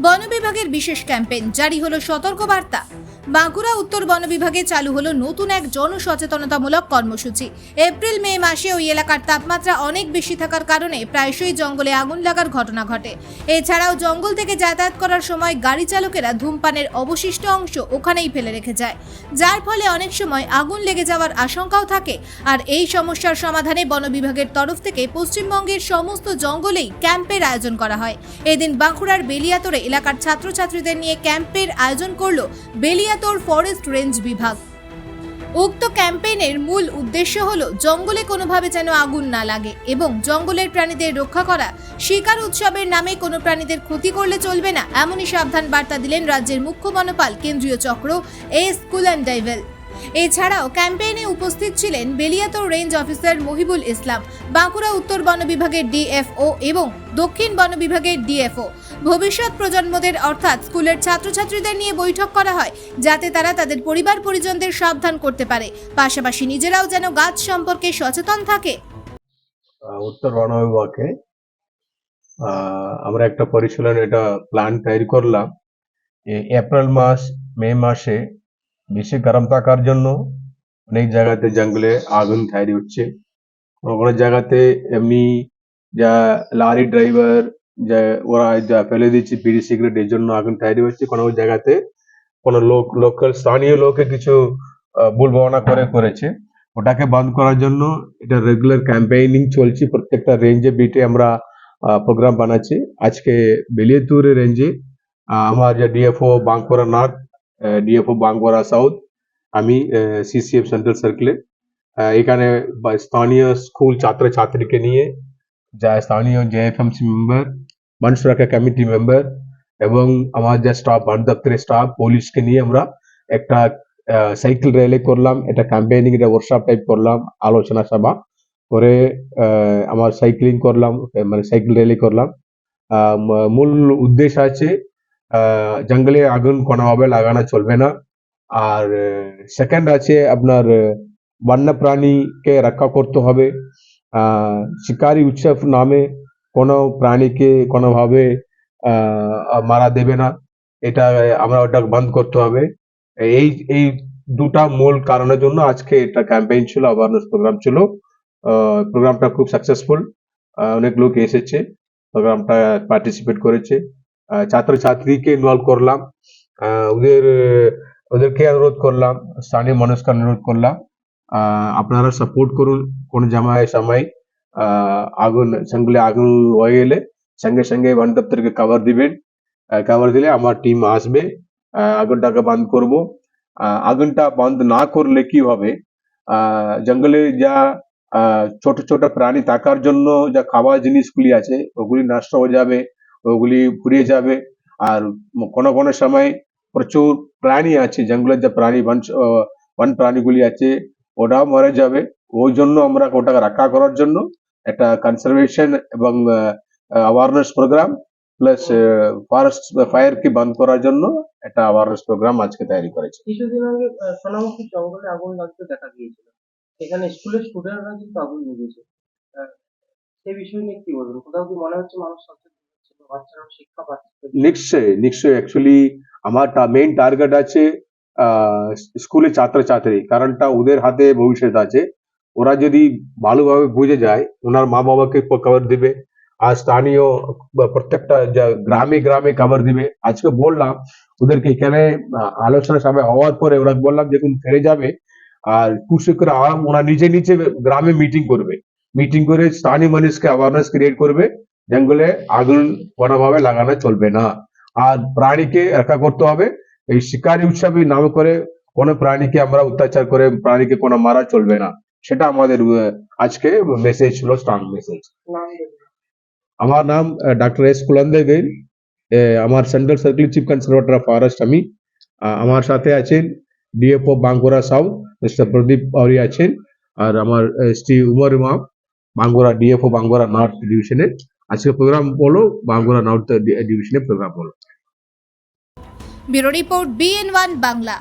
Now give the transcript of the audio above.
বন বিভাগের বিশেষ ক্যাম্পেইন। জারি হলো সতর্কবার্তা। বাঁকুড়া উত্তর বন বিভাগে চালু হলো নতুন এক জনসচেতনতামূলক কর্মসূচি। এপ্রিল, মে মাসে ওই এলাকার তাপমাত্রা অনেক বেশি থাকার কারণে প্রায়শই জঙ্গলে আগুন লাগার ঘটনা ঘটে। এছাড়াও জঙ্গল থেকে যাতায়াত করার সময় গাড়ি চালকেরা ধূমপানের অবশিষ্ট অংশ ওখানেই ফেলে রেখে যায়। যার ফলে অনেক সময় আগুন লেগে যাওয়ার আশঙ্কাও থাকে আর এই সমস্যার সমাধানে বন বিভাগের তরফ থেকে পশ্চিমবঙ্গের সমস্ত জঙ্গলেই ক্যাম্পের আয়োজন করা হয়। এদিন বাঁকুড়ার বেলিয়াতোড়ে এলাকার ছাত্রছাত্রীদের নিয়ে ক্যাম্পের আয়োজন করল বেলিয়াতোড় ফরেস্ট রেঞ্জ বিভাগ। উক্ত ক্যাম্পেইনের মূল উদ্দেশ্য হল জঙ্গলে কোনোভাবে যেন আগুন না লাগে এবং জঙ্গলের প্রাণীদের রক্ষা করা। শিকার উৎসবের নামে কোনো প্রাণীদের ক্ষতি করলে চলবে না, এমনই সাবধান বার্তা দিলেন রাজ্যের মুখ্য বনপাল কেন্দ্রীয় চক্র এ স্কুল অ্যান্ড ডাইভেল এছাড়াও ক্যাম্পেইনে উপস্থিত ছিলেন বেলিয়াতোর রেঞ্জ অফিসার মহিবুল ইসলাম, বাঁকুড়া উত্তর বন বিভাগের ডিএফও এবং দক্ষিণ বন বিভাগের ডিএফও। ভবিষ্যৎ প্রজন্মদের অর্থাৎ স্কুলের ছাত্রছাত্রীদের নিয়ে বৈঠক করা হয়, যাতে তারা তাদের পরিবার পরিজনদের সাবধান করতে পারে। পাশাপাশি নিজেরাও যেন গাছ সম্পর্কে সচেতন থাকে। উত্তর বন বিভাগে আমরা একটা পরিচালন এটা প্ল্যান তৈরি করলাম। এপ্রিল মাস, মে মাসে বেশি গরম থাকার জন্য অনেক জায়গাতে জঙ্গলে আগুন তৈরি হচ্ছে। কোনো জায়গাতে এমনি যা লরি ড্রাইভার যা ওরা যা ফেলে দিচ্ছে বিড়ি সিগারেট এর জন্য আগুন তৈরি হচ্ছে। কোনো জায়গাতে কোনো লোক, লোকাল স্থানীয় লোকে কিছু ভুল ভাবনা করে করেছে। ওটাকে বন্ধ করার জন্য এটা রেগুলার ক্যাম্পেইনিং চলছে। প্রত্যেকটা রেঞ্জে বিটে আমরা প্রোগ্রাম বানাচ্ছি। আজকে বেলিয়াতুর রেঞ্জে আমার যে DFO Bankura north DFO Bankura south আমি সিসিএফ সেন্ট্রাল সার্কেলে এখানে স্থানীয় স্কুল ছাত্র ছাত্রীকে নিয়ে, যা স্থানীয় জেএফএমসি মেম্বার বন সুরক্ষা কমিটি মেম্বার এবং আমার যা স্টাফ বন দপ্তরের স্টাফ পুলিশকে নিয়ে আমরা একটা সাইকেল র্যালি করলাম এটা ক্যাম্পেইনিং এটা ওয়ার্কশপ টাইপ করলাম, আলোচনা সভা করে আমার সাইক্লিং করলাম মানে সাইকেল র্যালি করলাম। মূল উদ্দেশ্য আছে জঙ্গলে আগুন কোনোভাবে লাগানো চলবে না। আর সেকেন্ড আছে আপনার আহ, বন্য প্রাণীকে রক্ষা করতে হবে। শিকারি উৎসব নামে কোনো প্রাণীকে কোনোভাবে মারা দেবে না। এটা আমরা ওটা বন্ধ করতে হবে। এই এই দুটা মূল কারণের জন্য আজকে এটা ক্যাম্পেইন ছিল অ্যাওয়ারনেস প্রোগ্রাম ছিল। প্রোগ্রামটা খুব সাকসেসফুল অনেক লোক এসেছে। প্রোগ্রামটা পার্টিসিপেট করেছে। ছাত্রছাত্রীকে ইনভলভ করলাম। ওদের ওদেরকে অনুরোধ করলাম স্থানীয় মানুষকে অনুরোধ করলাম। আপনারা সাপোর্ট করুন কোন জামায় আহ, আগুন জঙ্গলে আগুন হয়ে গেলে সঙ্গে সঙ্গে বন দপ্তরকে কভার দিবেন। কভার দিলে আমার টিম আসবে। আগুনটাকে বন্ধ করব। আগুনটা বন্ধ না করলে কি হবে? জঙ্গলে যা ছোট ছোট প্রাণী থাকার জন্য যা খাওয়ার জিনিসগুলি আছে ওগুলি নষ্ট হয়ে যাবে। ওগুলি ফুরিয়ে যাবে। আর কোনো কোনো সময় প্রচুর প্রাণী আছে, জঙ্গলের যে প্রাণী, বন বন প্রাণীগুলি আছে ওটাও মরে যাবে। ওই জন্য আমরা ওটাকে রক্ষা করার জন্য একটা কনজারভেশন এবং awareness program plus forest fire কি বন্ধ করার জন্য একটা অ্যাওয়ারনেস প্রোগ্রাম আজকে তৈরি করেছে। কিছুদিন আগে সোনামুখী জঙ্গলে আগুন লাগতে দেখা গিয়েছিল। সেখানে স্কুলের স্টুডেন্টরা কিন্তু আগুন লেগেছে। সেই বিষয় নিয়ে কি বলবেন? কোথাও কি মনে হচ্ছে মানুষ নিশ্চয়ই নিশ্চয়ই অ্যাকচুয়ালি আমার মেইন টার্গেট আছে আহ, স্কুলের ছাত্রছাত্রী। কারণটা ওদের হাতে ভবিষ্যৎ আছে। ওরা যদি ভালোভাবে বুঝে যায় ওনার মা বাবাকে কভার দিবে আর স্থানীয় প্রত্যেকটা গ্রামে গ্রামে কভার দিবে। আজকে বললাম ওদেরকে এখানে আলোচনা সভা হওয়ার পরে ওরা বললাম যখন ফেরে যাবে। আর খুশি করে আরাম ওরা নিজে নিজে গ্রামে মিটিং করবে। মিটিং করে স্থানীয় মানুষকে অ্যাওয়ারনেস ক্রিয়েট করবে। জঙ্গলে আগুন কোনোভাবে লাগানো চলবে না। আর প্রাণীকে রক্ষা করতে হবে। এই শিকারী উৎসবে নাম করে কোনো প্রাণীকে আমরা অত্যাচার করে প্রাণীকে কোনো মারা চলবে না। সেটা আমাদের আজকে মেসেজ ছিল স্ট্রং মেসেজ। আমার নাম ডক্টর এস কুলন্দে গেল আমার central circle chief conservator of forest আমি। আমার সাথে আছেন DFO Bankura south mister Pradip Pauri আছেন। আর আমার শ্রী উমর ইমাম, বাঙ্গুরা ডিএফও বাঙ্গুরা নর্থ ডিভিশনের আজকে প্রোগ্রাম বলো বাঙ্গুরা নর্থ ডিভিশনের প্রোগ্রাম বলো। Bureau report BN one Bangla.